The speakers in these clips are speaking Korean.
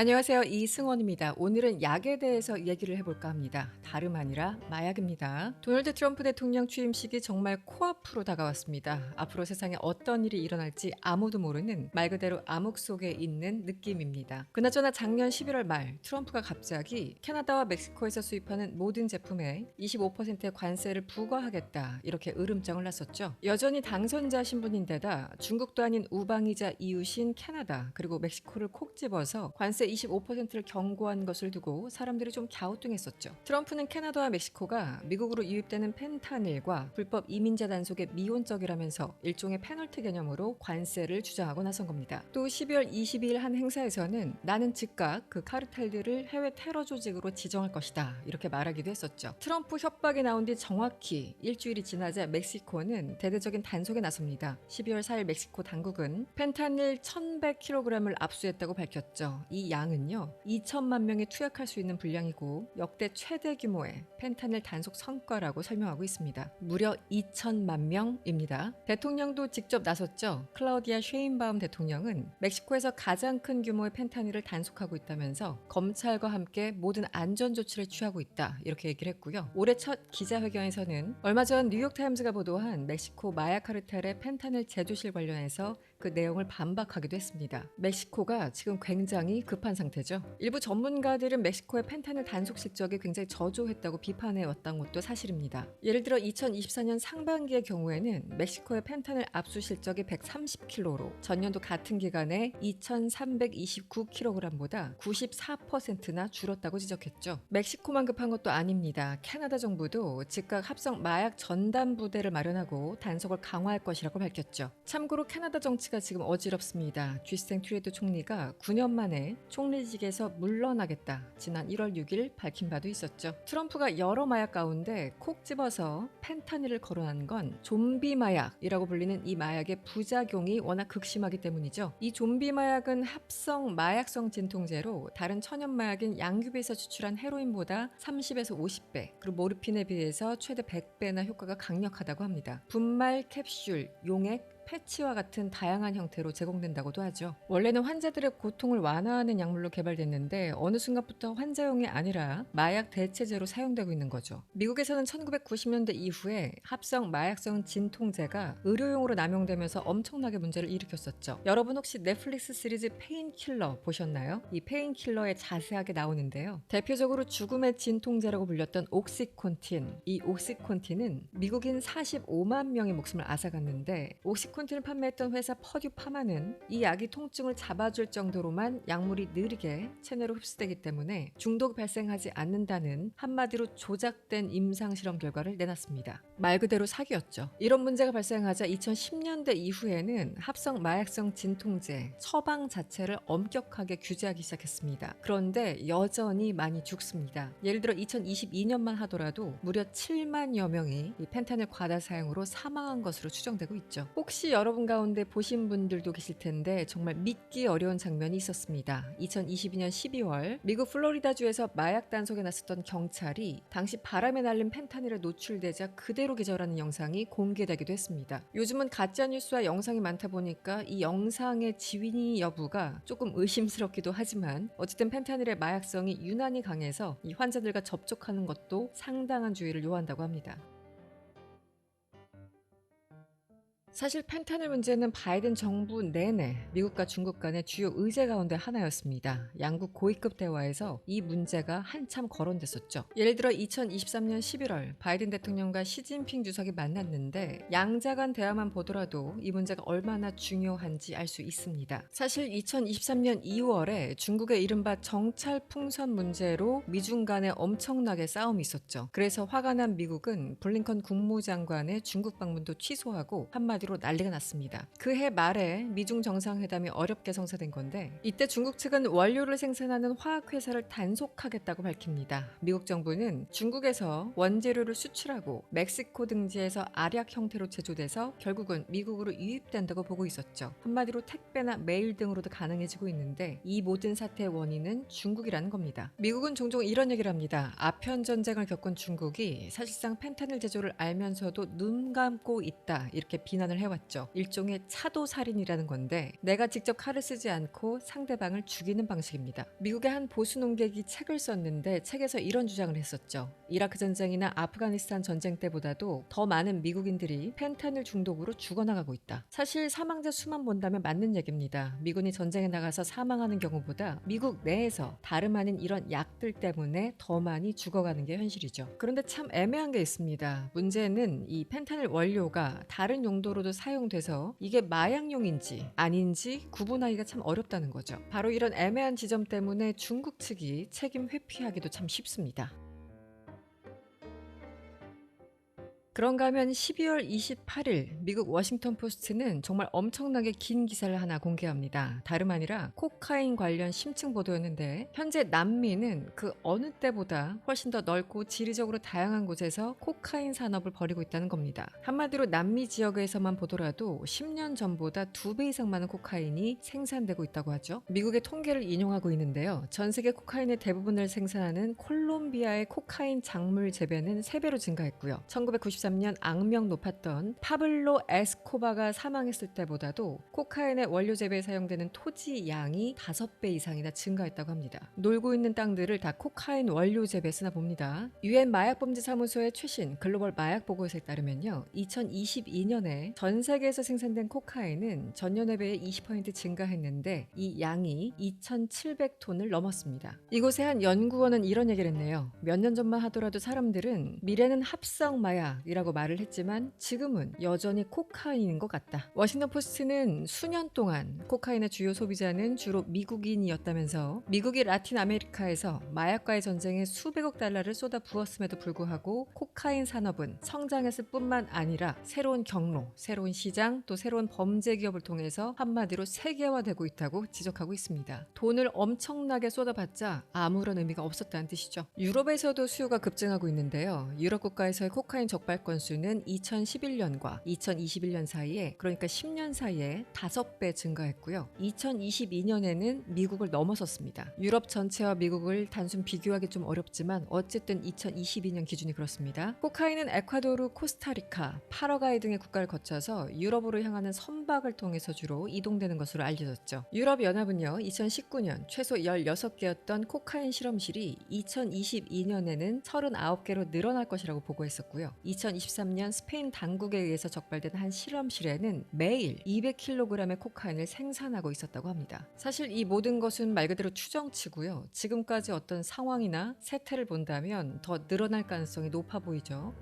안녕하세요. 이승원입니다. 오늘은 약에 대해서 얘기를 해볼까 합니다. 다름 아니라 마약입니다. 도널드 트럼프 대통령 취임식이 정말 코앞으로 다가왔습니다. 앞으로 세상에 어떤 일이 일어날지 아무도 모르는 말 그대로 암흑 속에 있는 느낌입니다. 그나저나 작년 11월 말 트럼프가 갑자기 캐나다와 멕시코에서 수입하는 모든 제품에 25%의 관세를 부과하겠다 이렇게 으름장을 놨었죠. 여전히 당선자 신분인데다 중국도 아닌 우방이자 이웃인 캐나다 그리고 멕시코를 콕 집어서 관세 25%를 경고한 것을 두고 사람들이 좀 갸우뚱했었죠. 트럼프는 캐나다와 멕시코가 미국으로 유입되는 펜타닐과 불법 이민자 단속에 미온적이라면서 일종의 페널티 개념으로 관세를 주장하고 나선 겁니다. 또 12월 22일 한 행사에서는 나는 즉각 그 카르텔들을 해외 테러 조직으로 지정할 것이다 이렇게 말하기도 했었죠. 트럼프 협박이 나온 뒤 정확히 일주일이 지나자 멕시코는 대대적인 단속에 나섭니다. 12월 4일 멕시코 당국은 펜타닐 1100kg을 압수했다고 밝혔죠. 이 양은요 2천만 명이 투약할 수 있는 분량이고 역대 최대 규모의 펜타닐 단속 성과라고 설명하고 있습니다. 무려 2천만 명입니다. 대통령도 직접 나섰죠. 클라우디아 쉐인바움 대통령은 멕시코에서 가장 큰 규모의 펜타닐을 단속하고 있다면서 검찰과 함께 모든 안전 조치를 취하고 있다 이렇게 얘기를 했고요. 올해 첫 기자회견에서는 얼마 전 뉴욕타임즈가 보도한 멕시코 마약 카르텔의 펜타닐 제조실 관련해서 그 내용을 반박하기도 했습니다. 멕시코가 지금 굉장히 급한 상태죠. 일부 전문가들은 멕시코의 펜타닐 단속 실적이 굉장히 저조했다고 비판해 왔던 것도 사실입니다. 예를 들어 2024년 상반기의 경우에는 멕시코의 펜타닐 압수 실적이 130kg로 전년도 같은 기간에 2,329kg보다 94%나 줄었다고 지적했죠. 멕시코만 급한 것도 아닙니다. 캐나다 정부도 즉각 합성 마약 전담 부대를 마련하고 단속을 강화할 것이라고 밝혔죠. 참고로 캐나다 정치 가 지금 어지럽습니다. 쥐스탱 트레이드 총리가 9년 만에 총리직에서 물러나겠다. 지난 1월 6일 밝힌 바도 있었죠. 트럼프가 여러 마약 가운데 콕 집어서 펜타닐을 거론한 건 좀비 마약이라고 불리는 이 마약의 부작용이 워낙 극심하기 때문이죠. 이 좀비 마약은 합성 마약성 진통제로 다른 천연 마약인 양귀비에서 추출한 헤로인보다 30에서 50배, 그리고 모르핀에 비해서 최대 100배나 효과가 강력하다고 합니다. 분말, 캡슐, 용액, 패치와 같은 다양한 형태로 제공된다고도 하죠. 원래는 환자들의 고통을 완화하는 약물로 개발됐는데 어느 순간부터 환자용이 아니라 마약 대체제로 사용되고 있는 거죠. 미국에서는 1990년대 이후에 합성 마약성 진통제가 의료용으로 남용되면서 엄청나게 문제를 일으켰었죠. 여러분 혹시 넷플릭스 시리즈 페인킬러 보셨나요? 이 페인킬러에 자세하게 나오는데요. 대표적으로 죽음의 진통제라고 불렸던 옥시콘틴. 이 옥시콘틴은 미국인 45만 명의 목숨을 앗아갔는데 옥시콘 콘틴을 판매했던 회사 퍼듀 파마는 이 약이 통증을 잡아줄 정도로만 약물이 느리게 체내로 흡수되기 때문에 중독 발생하지 않는다는 한마디로 조작된 임상 실험 결과를 내놨습니다. 말 그대로 사기였죠. 이런 문제가 발생하자 2010년대 이후에는 합성 마약성 진통제 처방 자체를 엄격하게 규제하기 시작했습니다. 그런데 여전히 많이 죽습니다. 예를 들어 2022년만 하더라도 무려 7만여 명이 이 펜타닐 과다 사용으로 사망한 것으로 추정되고 있죠. 혹시 여러분 가운데 보신 분들도 계실 텐데 정말 믿기 어려운 장면이 있었습니다. 2022년 12월 미국 플로리다주에서 마약 단속에 나섰던 경찰이 당시 바람에 날린 펜타닐에 노출되자 그대로 기절하는 영상이 공개되기도 했습니다. 요즘은 가짜 뉴스와 영상이 많다 보니까 이 영상의 지윈이 여부가 조금 의심스럽기도 하지만 어쨌든 펜타닐의 마약성이 유난히 강해서 이 환자들과 접촉하는 것도 상당한 주의를 요한다고 합니다. 사실 펜타닐 문제는 바이든 정부 내내 미국과 중국 간의 주요 의제 가운데 하나였습니다. 양국 고위급 대화에서 이 문제가 한참 거론됐었죠. 예를 들어 2023년 11월 바이든 대통령과 시진핑 주석이 만났는데 양자 간 대화만 보더라도 이 문제가 얼마나 중요한지 알 수 있습니다. 사실 2023년 2월에 중국의 이른바 정찰 풍선 문제로 미중 간에 엄청나게 싸움이 있었죠. 그래서 화가 난 미국은 블링컨 국무장관의 중국 방문도 취소하고 한마디 로 난리가 났습니다. 그해 말에 미중 정상회담이 어렵게 성사된 건데 이때 중국 측은 원료를 생산하는 화학회사를 단속하겠다고 밝힙니다. 미국 정부는 중국에서 원재료를 수출하고 멕시코 등지에서 알약 형태로 제조돼서 결국은 미국으로 유입된다고 보고 있었죠. 한마디로 택배나 메일 등으로도 가능해지고 있는데 이 모든 사태의 원인은 중국이라는 겁니다. 미국은 종종 이런 얘기를 합니다. 아편 전쟁을 겪은 중국이 사실상 펜타닐 제조를 알면서도 눈 감고 있다 이렇게 비난 생산을 해왔죠. 일종의 차도 살인이라는 건데 내가 직접 칼을 쓰지 않고 상대방을 죽이는 방식입니다. 미국의 한 보수 농객이 책을 썼는데 책에서 이런 주장을 했었죠. 이라크 전쟁이나 아프가니스탄 전쟁 때보다도 더 많은 미국인들이 펜타닐 중독으로 죽어나가고 있다. 사실 사망자 수만 본다면 맞는 얘기입니다. 미군이 전쟁에 나가서 사망하는 경우보다 미국 내에서 다름 아닌 이런 약들 때문에 더 많이 죽어가는 게 현실이죠. 그런데 참 애매한 게 있습니다. 문제는 이 펜타닐 원료가 다른 용도로 도 사용돼서 이게 마약용인지 아닌지 구분하기가 참 어렵다는 거죠. 바로 이런 애매한 지점 때문에 중국 측이 책임 회피하기도 참 쉽습니다. 그런가 하면 12월 28일 미국 워싱턴 포스트는 정말 엄청나게 긴 기사를 하나 공개합니다. 다름 아니라 코카인 관련 심층 보도였는데 현재 남미는 그 어느 때보다 훨씬 더 넓고 지리적으로 다양한 곳에서 코카인 산업을 벌이고 있다는 겁니다. 한마디로 남미 지역에서만 보더라도 10년 전보다 두배 이상 많은 코카인이 생산되고 있다고 하죠. 미국의 통계를 인용하고 있는데요. 전 세계 코카인의 대부분을 생산하는 콜롬비아의 코카인 작물 재배는 3배로 증가했고요. 1993 2013년 악명 높았던 파블로 에스코바가 사망했을 때보다도 코카인의 원료 재배에 사용되는 토지 양이 5배 이상이나 증가했다고 합니다. 놀고 있는 땅들을 다 코카인 원료 재배에 쓰나 봅니다. 유엔 마약범죄사무소의 최신 글로벌 마약 보고서에 따르면요. 2022년에 전 세계에서 생산된 코카인은 전년에 비해 20% 증가했는데 이 양이 2,700톤을 넘었습니다. 이곳의 한 연구원은 이런 얘기를 했네요. 몇 년 전만 하더라도 사람들은 미래는 합성 마약 이라 이라고 말을 했지만 지금은 여전히 코카인인 것 같다. 워싱턴 포스트는 수년 동안 코카인의 주요 소비자는 주로 미국인이었다면서 미국이 라틴 아메리카에서 마약과의 전쟁에 수백억 달러를 쏟아 부었음에도 불구하고 코카인 산업은 성장했을 뿐만 아니라 새로운 경로, 새로운 시장, 또 새로운 범죄 기업을 통해서 한마디로 세계화되고 있다고 지적하고 있습니다. 돈을 엄청나게 쏟아봤자 아무런 의미가 없었다는 뜻이죠. 유럽에서도 수요가 급증하고 있는데요. 유럽 국가에서의 코카인 적발 건수는 2011년과 2021년 사이에 그러니까 10년 사이에 5배 증가했고요. 2022년에는 미국을 넘어섰습니다. 유럽 전체와 미국을 단순 비교하기 좀 어렵지만 어쨌든 2022년 기준이 그렇습니다. 코카인은 에콰도르, 코스타리카, 파라과이 등의 국가를 거쳐서 유럽으로 향하는 선박을 통해서 주로 이동되는 것으로 알려졌죠. 유럽 연합은요. 2019년 최소 16개였던 코카인 실험실이 2022년에는 39개로 늘어날 것이라고 보고했었고요. 2023년 스페인 당국에 의해서 적발된 한 실험실에는 매일 200kg의 코카인을 생산하고 있었다고 합니다. 사실 이 모든 것은 말 그대로 추정치고요. 지금까지 어떤 상황이나 세태를 본다면 더 늘어날 가능성이 높아 보이죠.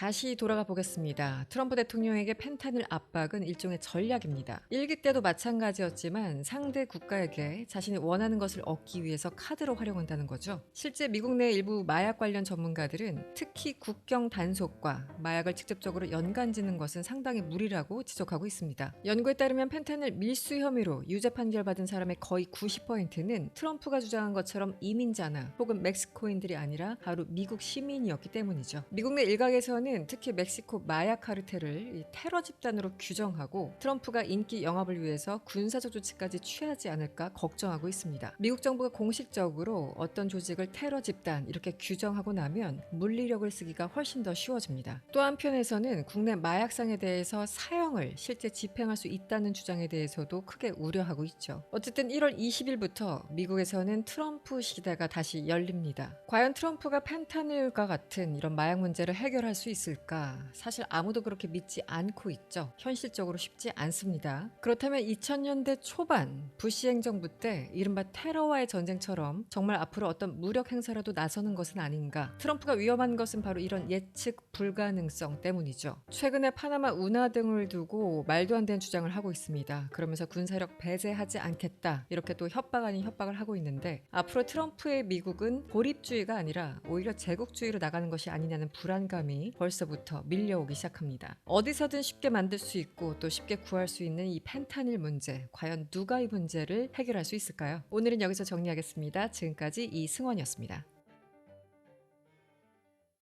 다시 돌아가 보겠습니다. 트럼프 대통령에게 펜타닐 압박은 일종의 전략입니다. 일기 때도 마찬가지였지만 상대 국가에게 자신이 원하는 것을 얻기 위해서 카드로 활용한다는 거죠. 실제 미국 내 일부 마약 관련 전문가들은 특히 국경 단속과 마약을 직접적으로 연관짓는 것은 상당히 무리라고 지적하고 있습니다. 연구에 따르면 펜타닐 밀수 혐의로 유죄 판결받은 사람의 거의 90%는 트럼프가 주장한 것처럼 이민자나 혹은 멕시코인들이 아니라 바로 미국 시민이었기 때문이죠. 미국 내 일각에서는 트럼프는 특히 멕시코 마약 카르텔을 테러 집단으로 규정하고 트럼프가 인기 영합을 위해서 군사적 조치까지 취하지 않을까 걱정하고 있습니다. 미국 정부가 공식적으로 어떤 조직을 테러 집단 이렇게 규정하고 나면 물리력을 쓰기가 훨씬 더 쉬워집니다. 또 한편에서는 국내 마약상에 대해서 사형을 실제 집행할 수 있다는 주장에 대해서도 크게 우려하고 있죠. 어쨌든 1월 20일부터 미국에서는 트럼프 시대가 다시 열립니다. 과연 트럼프가 펜타닐과 같은 이런 마약 문제를 해결할 수 있을까? 사실 아무도 그렇게 믿지 않고 있죠. 현실적으로 쉽지 않습니다. 그렇다면 2000년대 초반 부시 행정부 때 이른바 테러와의 전쟁처럼 정말 앞으로 어떤 무력 행사라도 나서는 것은 아닌가? 트럼프가 위험한 것은 바로 이런 예측 불가능성 때문이죠. 최근에 파나마 운하 등을 두고 말도 안 되는 주장을 하고 있습니다. 그러면서 군사력 배제하지 않겠다. 이렇게 또 협박 아닌 협박을 하고 있는데 앞으로 트럼프의 미국은 고립주의가 아니라 오히려 제국주의로 나가는 것이 아니냐는 불안감이 벌써부터 밀려오기 시작합니다. 어디서든 쉽게 만들 수 있고 또 쉽게 구할 수 있는 이 펜타닐 문제, 과연 누가 이 문제를 해결할 수 있을까요? 오늘은 여기서 정리하겠습니다. 지금까지 이승원이었습니다.